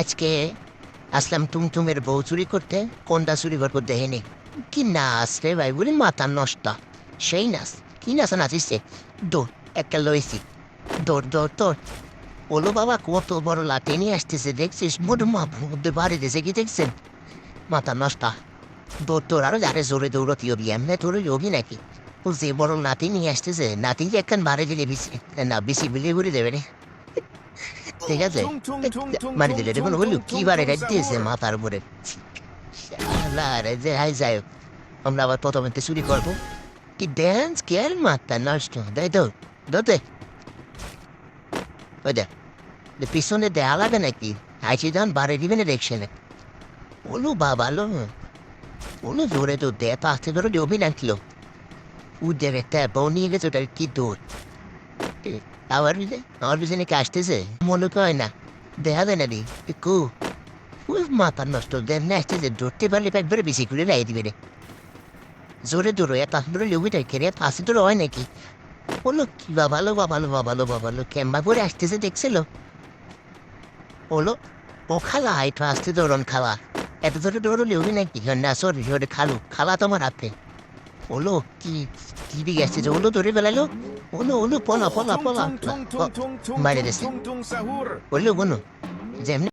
আজকে আসলাম টুমটুমের বউ চুরি করতে, কোনটা চুরি করব দেখিনি। কি নাচ রে ভাই, বলি মাথা নষ্ট। সেই নাচ, কি নাচ নাচিছে দৌড়, একটা লইছি। দৌড় দৌড় দৌড়। ওলো বাবা, কত বড় লাঠি নিয়ে আসতেছে, দেখছিস? মোটে মা মধ্যে বাড়ি দিয়েছে কি দেখছেন? মাথা নষ্ট। দৌড় তোর আরও যারে জোরে দৌড়তি হবি এমনি তোর হবি নাকি? ও যে বড় নাতি নিয়ে আসতেছে নাতি যে একখান বাড়ি দিলে বেশি না বেশি বিলি ঘুরে দেবে রে। ঠিক আছে? মারি দিলে দেখুন বললু কি বারে রেট দিয়েছে মাথার উপরে? শালা রে, যে হাই যাই হোক, আমরা আবার প্রথমে চুরি করব। কি ড্যান্স কি আর মাথা নষ্ট দেয় তো দতে ওই দেখ যে পিছনে দেয়া লাগে নাকি? আইসি যখন বাড়ি দিবে না দেখছেন ওলু বাবা লো ওলু জোরে তো দে পাশে ধরে জমি নাকলো ও দেবে তা বউ নিয়ে গেছে ওটার কি দৌড় আবার বুঝে আমার পিছনে কে মনে কয় না। দেখা দেয় না রে। এ কু? ওই মাথা নষ্ট দেন না আসতেছে ধরতে পারলে একবারে বেশি করে রাই দিবে রে। জোরে দৌড়ো এত ধরে লুবিটা খেলে পাশে ধরে হয় নাকি? বলল কি বাবালো বাবালো বাবালো বাবালো ক্যাম্বা করে আসতেছে, দেখছিল? বলো, ও খালা এটা আসতে দৌড়ন খালা। এত ধরে দৌড়ো লিউবি নাকি? না সরি সরি খালু। খালা তোমার হাতে। বলো, কি কি দিকে আসতেছে? ওলো ধরে বেলালো Uno, uno, ponla, ponla, ponla. Vale, de Uno, uno. Zemli.